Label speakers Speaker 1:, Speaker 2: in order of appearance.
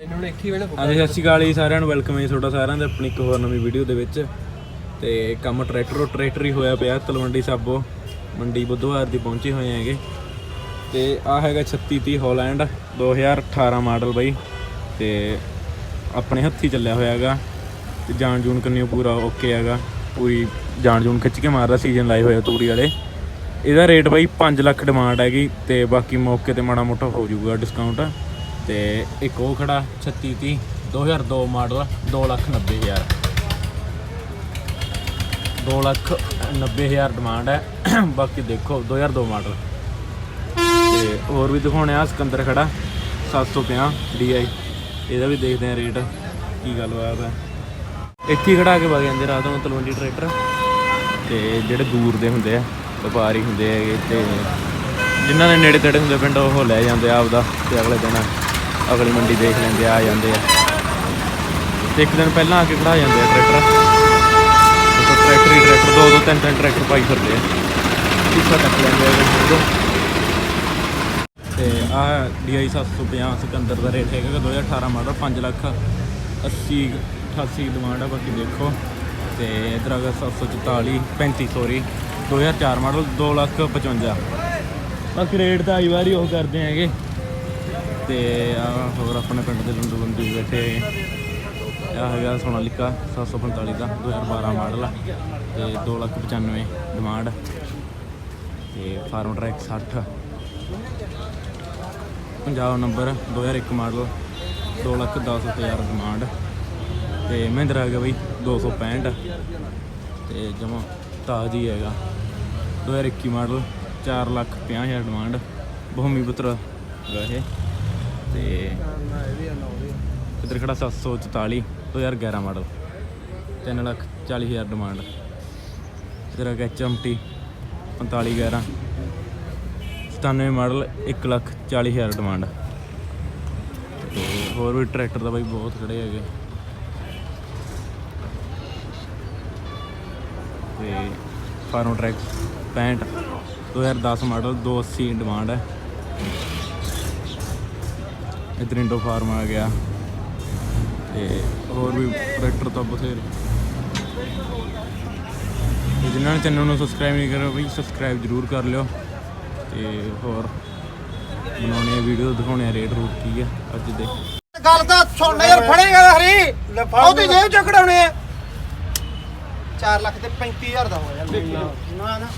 Speaker 1: ਇਹਨਾਂ ਨੇ ਇੱਥੇ ਵੇਲੇ
Speaker 2: ਹਾਂਜੀ, ਸਤਿ ਸ਼੍ਰੀ ਅਕਾਲ ਜੀ ਸਾਰਿਆਂ ਨੂੰ। ਵੈਲਕਮ ਹੈ ਜੀ ਤੁਹਾਡਾ ਸਾਰਿਆਂ ਦਾ ਆਪਣੀ ਇੱਕ ਹੋਰ ਨਵੀਂ ਵੀਡੀਓ ਦੇ ਵਿੱਚ। ਤੇ ਕੰਮ ਟਰੈਕਟਰੋ ਟਰੈਕਟਰ ਹੀ ਹੋਇਆ ਪਿਆ, ਤਲਵੰਡੀ ਸਾਬੋ। ਮੰਡੀ ਬੁੱਧਵਾਰ ਦੀ ਪਹੁੰਚੇ ਹੋਏ ਹੈਗੇ। ਤੇ ਆ ਹੈਗਾ 3630 ਹਾਲੈਂਡ 2018 ਮਾਡਲ ਬਾਈ। ਤੇ ਆਪਣੇ ਹੱਥੀ ਚੱਲਿਆ ਹੋਇਆ ਹੈਗਾ। ਤੇ ਜਾਣ ਜੂਨ ਕੰਨਿਓ ਪੂਰਾ ਓਕੇ ਹੈਗਾ। ਪੂਰੀ ਜਾਣ ਜੂਨ ਖਿੱਚ ਕੇ ਮਾਰਦਾ ਸੀਜ਼ਨ ਲਾਏ ਹੋਇਆ ਤੂੜੀ ਵਾਲੇ। ਇਹਦਾ ਰੇਟ ਬਾਈ 5 ਲੱਖ ਡਿਮਾਂਡ ਹੈਗੀ। ਤੇ ਬਾਕੀ ਮੌਕੇ ਤੇ ਮਾੜਾ ਮੋਟਾ ਹੋ ਜਾਊਗਾ ਡਿਸਕਾਊਂਟ ਤੇ ਇੱਕ ਉਹ ਖੜਾ 3630 2002 ਮਾਡਲ 2 ਲੱਖ 90 ਹਜ਼ਾਰ। 2 ਲੱਖ 90 ਹਜ਼ਾਰ ਡਿਮਾਂਡ ਹੈ। ਬਾਕੀ ਦੇਖੋ 2002 ਮਾਡਲ। ਤੇ ਹੋਰ ਵੀ ਦਿਖਾਉਣੇ ਆ, ਸਿਕੰਦਰ ਖੜਾ 750 DI ਇਹਦਾ ਵੀ ਦੇਖਦੇ ਆ ਰੇਟ, ਕੀ ਗੱਲਬਾਤ ਹੈ। ਇੱਥੇ ਹੀ ਖੜਾ ਕੇ ਵਗ ਜਾਂਦੇ ਰਾਤ ਨੂੰ ਤਲਵੰਡੀ ਟਰੈਕਟਰ। ਤੇ ਜਿਹੜੇ ਦੂਰ ਦੇ ਹੁੰਦੇ ਆ, ਵਪਾਰੀ ਹੁੰਦੇ ਹੈਗੇ, ਤੇ ਜਿਨ੍ਹਾਂ ਦੇ ਨੇੜੇ ਤੇੜੇ ਹੁੰਦੇ ਪਿੰਡ, ਉਹ ਲੈ ਜਾਂਦੇ ਆ ਆਪਦਾ, ਤੇ ਅਗਲੇ ਦਿਨ ਅਗਲੀ ਮੰਡੀ ਦੇਖ ਲੈਂਦੇ ਆ ਜਾਂਦੇ ਆ। ਤੇ ਇੱਕ ਦਿਨ ਪਹਿਲਾਂ ਆ ਕੇ ਖੜਾ ਜਾਂਦੇ ਆ ਟਰੈਕਟਰ। ਤੇ ਟਰੈਕਟਰ ਹੀ ਟਰੈਕਟਰ, ਦੋ ਦੋ, ਤਿੰਨ ਤਿੰਨ ਟਰੈਕਟਰ ਪਾਈ ਫਿਰਦੇ ਆ। ਪਿੱਛਾ ਤੱਕ ਲੈਂਦੇ ਆ ਇਹਦੇ ਤੇ ਆ DI 750 ਸਿਕੰਦਰ ਦਾ ਰੇਟ ਹੈਗਾ 2018 ਮਾਡਲ 5 ਲੱਖ 80 88 ਡਿਮਾਂਡ ਆ, ਬਾਕੀ ਦੇਖੋ। ਤੇ ਇਧਰ ਆ ਗਿਆ 744 35 ਸੌਰੀ 2004 ਮਾਡਲ 2 ਲੱਖ 55 ਬਾਕੀ ਰੇਟ ਤਾਂ ਆਈ ਵਾਰੀ ਉਹ ਕਰਦੇ ਹੈਗੇ। ਤੇ ਆ ਹੋਰ ਆਪਣੇ ਪਿੰਡ ਦੇ ਲੰਡੂ ਲੰਡੂ ਬੈਠੇ ਹੈਗੇ ਆ ਹੈਗਾ ਸੋਨਾਲੀਕਾ 745 ਦਾ 2012 ਮਾਡਲ ਆ ਤੇ 2 ਲੱਖ 95 ਡਿਮਾਂਡ ਤੇ Farmtrac 60 Punjab number 2001 model 2 lakh 10 ਹਜ਼ਾਰ ਡਿਮਾਂਡ ਤੇ ਮਹਿੰਦਰਾ ਹੈਗਾ ਬਈ 265 ਤੇ ਜਮਾ ਤਾਜੀ ਹੈਗਾ। 2021 ਮਾਡਲ 4 ਲੱਖ 50 ਹਜ਼ਾਰ ਡਿਮਾਂਡ ਭੂਮੀ ਪੁੱਤਰ ਹੈਗਾ ਇਹ। ਤੇ ਇੱਧਰ ਖੜਾ 744 2011 ਮਾਡਲ 3 ਲੱਖ 40 ਹਜ਼ਾਰ ਡਿਮਾਂਡ ਇੱਧਰ ਹੈਗਾ ਐਚਐਮਟੀ 4511 97 ਮਾਡਲ 1 ਲੱਖ 40 ਹਜ਼ਾਰ ਡਿਮਾਂਡ ਤੇ ਹੋਰ ਵੀ ਟਰੈਕਟਰ ਦਾ ਬਾਈ ਬਹੁਤ ਖੜੇ ਹੈਗੇ। ਤੇ ਫਾਰਮ ਟਰੈਕ 65 2010 ਮਾਡਲ 280 ਡਿਮਾਂਡ ਹੈ। ਇਧਰ ਇੰਡੋ ਫਾਰਮ ਆ ਗਿਆ ਤੇ ਹੋਰ ਵੀ ਟਰੈਕਟਰ ਤਾਂ ਬਥੇਰੇ। ਤੇ ਜਿਨ੍ਹਾਂ ਨੇ ਚੈਨਲ ਨੂੰ ਸਬਸਕ੍ਰਾਈਬ ਨਹੀਂ ਕਰਿਆ ਬਈ ਸਬਸਕ੍ਰਾਈਬ ਜ਼ਰੂਰ ਕਰ ਲਿਓ ਤੇ ਹੋਰ ਬਣਾਉਣੇ ਆ ਵੀਡੀਓ ਦਿਖਾਉਣੇ ਆ ਰੇਟ ਰੂਟ ਕੀ ਆ ਅੱਜ ਦੇ।
Speaker 3: ਗੱਲ ਤਾਂ ਸੁਣ ਯਾਰ ਫੜੇਗਾ ਹਰੀ। ਉਹਦੀ ਜੇਬ ਚ ਕਢਾਉਣੇ ਆ। 4 ਲੱਖ ਤੇ 35000 ਦਾ ਹੋ ਜਾਂਦਾ ਨਾ ਨਾ।